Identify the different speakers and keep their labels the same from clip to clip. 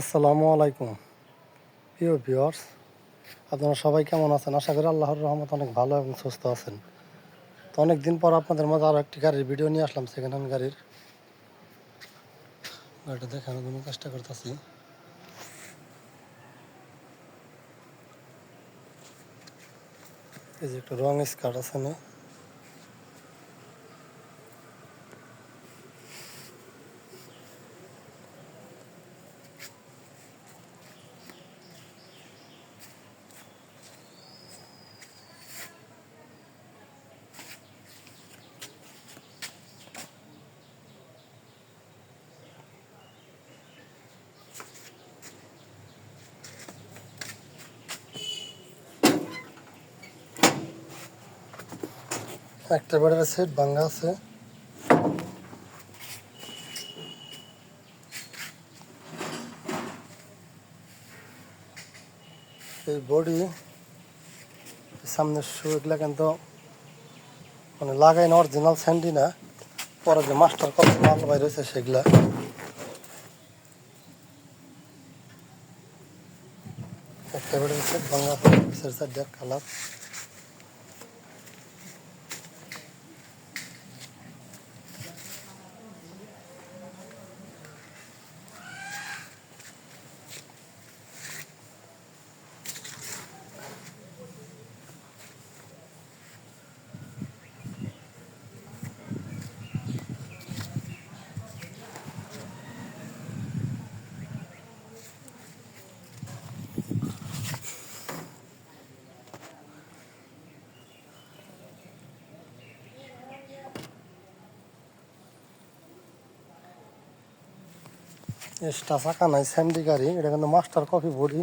Speaker 1: আসসালামু আলাইকুম। প্রিয় ভিউয়ার্স, আপনারা সবাই কেমন আছেন? আশা করি আল্লাহর রহমত অনেক ভালো এবং সুস্থ আছেন। তো অনেক দিন পর আপনাদের মাঝে আরও একটি গাড়ির ভিডিও নিয়ে আসলাম সেকেন্ড হ্যান্ড গাড়ির। গাড়িটা দেখানোর জন্য চেষ্টা করতেছি। এই যে একটা রং স্কার্ট আছে না? একটা বেড়ার সেট ভাঙ্গা আছে। এই বডি সামনের শু এগুলা কিন্তু মানে লাগাই না অরিজিনাল স্যান্ডি না। পরে যে মাস্টার কত মাল বাইর হয়েছে সেগুলা। একটা বেড়ার সেট আছে সাইড কালার এক্সট্রা চাকা নাই, স্যান্ডি গাড়ি, এটা কিন্তু মাস্টার কফি বডি,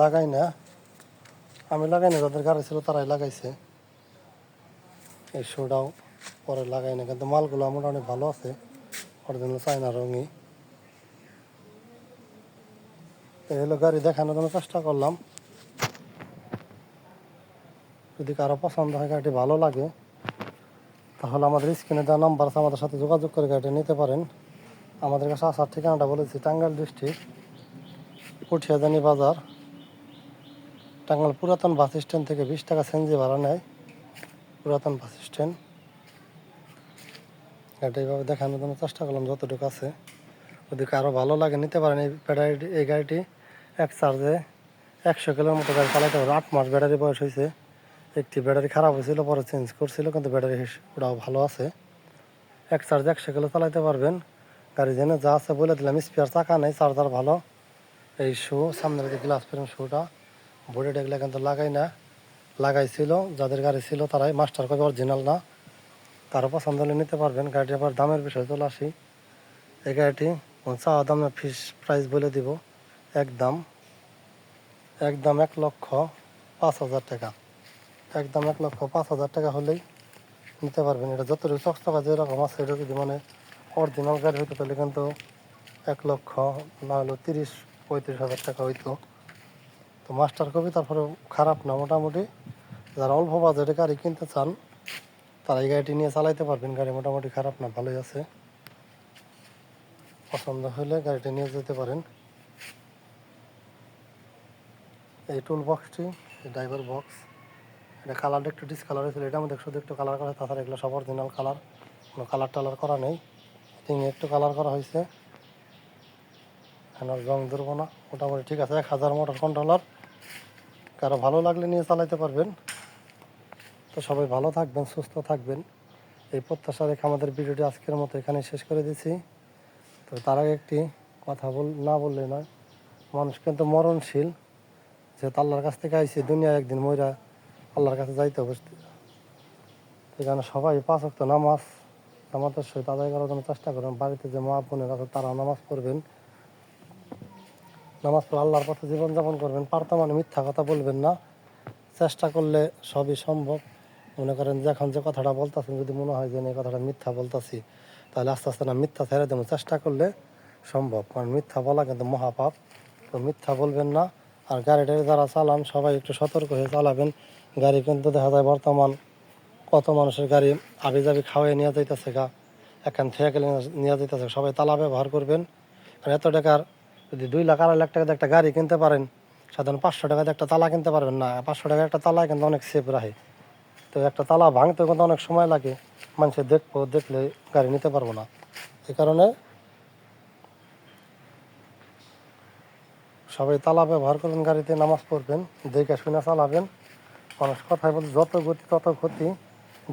Speaker 1: লাগাই না। আমি লাগাই না, যাদের গাড়ি ছিল তারাই লাগাইছে। এই শোটাও পরে লাগাই না, কিন্তু মালগুলো মোটামুটি ভালো আছে অরিজিনাল চাইনা রঙই। এই হলো গাড়ি দেখানোর জন্য চেষ্টা করলাম। যদি কারও পছন্দ হয় গাড়িটি ভালো লাগে, তাহলে আমাদের স্ক্রিনে দেওয়া নাম্বার আছে, আমাদের সাথে যোগাযোগ করে গাড়িটা নিতে পারেন। আমাদের কাছে আসার ঠিকানাটা বলেছি, টাঙ্গাইল ডিস্ট্রিক্ট পুঠিয়াজানি বাজার, টাঙ্গাইল পুরাতন বাস স্ট্যান্ড থেকে বিশ টাকা সেনজি ভাড়া নেয়, পুরাতন বাস স্ট্যান্ড। গাড়িটা এইভাবে দেখানোর জন্য চেষ্টা করলাম যতটুকু আছে। যদি কারও ভালো লাগে, নিতে পারেন এই ব্যাটারি, এই গাড়িটি এক চার্জে একশো মতো গাড়ি চালাতে পারে আট মাস ব্যাটারি বয়স হয়েছে। একটি ব্যাটারি খারাপ হয়েছিল, পরে চেঞ্জ করছিল, কিন্তু ব্যাটারি ওটাও ভালো আছে। এক চার্জে একশো কিলো চালাতে পারবেন। গাড়ি জেনে যা আছে বলে দিলাম। স্পেয়ার চাকা নেই, চার্জার ভালো। এই শু সামনের দিকে গ্লাস ফ্রেম শুটা বডি ডেগলে কিন্তু লাগাই না। লাগাইছিল, যাদের গাড়ি ছিল তারাই মাস্টার কপি অরিজিনাল না। কারও পছন্দ হলে নিতে পারবেন। গাড়িটি আবার দামের বিষয়ে চলে আসি। এই গাড়িটি চাওয়া দামে ফিস প্রাইস বলে দিব। একদম একদম এক লক্ষ পাঁচ হাজার টাকা। একদম এক লক্ষ পাঁচ হাজার টাকা হলেই নিতে পারবেন। এটা যতটুকু চকচকা যেরকম আছে, এটা যদি মানে অরিজিনাল গাড়ি হইতো তাহলে কিন্তু এক লক্ষ, না হলেও তিরিশ, পঁয়ত্রিশ হাজার টাকা হইতো। তো মাস্টার কপি তারপরে খারাপ না, মোটামুটি যারা অল্প বাজেটে গাড়ি কিনতে চান, তারা এই গাড়িটি নিয়ে চালাইতে পারবেন। গাড়ি মোটামুটি খারাপ না, ভালোই আছে। পছন্দ হলে গাড়িটি নিয়ে যেতে পারেন। এই টুল বক্সটি ড্রাইভার বক্স এটা কালারটা একটু ডিসকালার হয়েছিল, এটা আমাদের শুধু একটু কালার করা, তাছাড়া এগুলো সব অরিজিনাল কালার কোনো কালার টালার করা নেই। তিন একটু কালার করা হয়েছে। এখন রং ধরবো না। মোটামুটি ঠিক আছে, এক হাজার মোটর কন্ট্রোলার কারও ভালো লাগলে নিয়ে চালাইতে পারবেন। তো সবাই ভালো থাকবেন, সুস্থ থাকবেন। এই প্রত্যাশা রেখে আমাদের ভিডিওটি আজকের মতো এখানে শেষ করে দিচ্ছি তো তার আগে একটি কথা বল, না বললে নয়। মানুষ কিন্তু মরণশীল। যেহেতু আল্লাহর কাছ থেকে আইসি দুনিয়া একদিন ময়রা আল্লাহর কাছে যাইতে হবে এখানে সবাই পাঁচ নামাজ নামাজের সহিত আদায় করার জন্য চেষ্টা করবেন বাড়িতে যে মা বোনের আছে, তারা নামাজ পড়বেন। নামাজ পড়ে আল্লাহর পথে জীবনযাপন করবেন। পারতাম মানে মিথ্যা কথা বলবেন না। চেষ্টা করলে সবই সম্ভব। মনে করেন যে এখন যে কথাটা বলতেছেন, যদি মনে হয় যে এই কথাটা মিথ্যা বলতাছি, তাহলে আস্তে আস্তে না, মিথ্যা ছেড়ে দেবো। চেষ্টা করলে সম্ভব। কারণ মিথ্যা বলা কিন্তু মহাপাপ। তো মিথ্যা বলবেন না। আর গাড়িটা যারা চালান, সবাই একটু সতর্ক হয়ে চালাবেন। গাড়ি কিন্তু দেখা যায় বর্তমান কত মানুষের গাড়ি আবি যাবি খাওয়াই নিয়ে যাইতেছে গা, এখান থেকে নিয়ে যাইতেছে সবাই তালা ব্যবহার করবেন। আর এত টাকার যদি দুই লাখ, আড়াই লাখ টাকাতে একটা গাড়ি কিনতে পারেন, সাধারণ পাঁচশো টাকাতে একটা তালা কিনতে পারবেন না। পাঁচশো টাকা একটা তালা কিন্তু অনেক সেফ রাখে তো একটা তালা ভাঙতে কিন্তু অনেক সময় লাগে। মানুষের দেখব, দেখলে গাড়ি নিতে পারব না। এই কারণে সবাই তালা ব্যবহার করবেন, গাড়িতে নামাজ পড়বেন, দেখে শুনে চালাবেন। মানুষ কথায় বলতে যত গতি, তত ক্ষতি।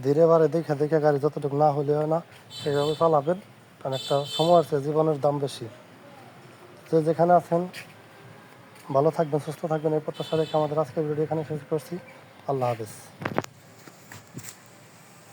Speaker 1: ধীরে বারে দেখে দেখে গাড়ি যতটুকু না হলে হয় না, সেইভাবে চালাবেন। কারণ একটা সময় আছে, জীবনের দাম বেশি। যে যেখানে আছেন, ভালো থাকবেন, সুস্থ থাকবেন, এই প্রত্যাশা রেখে আমাদের আজকের ভিডিও এখানে শেষ করছি। আল্লাহ হাফিজ।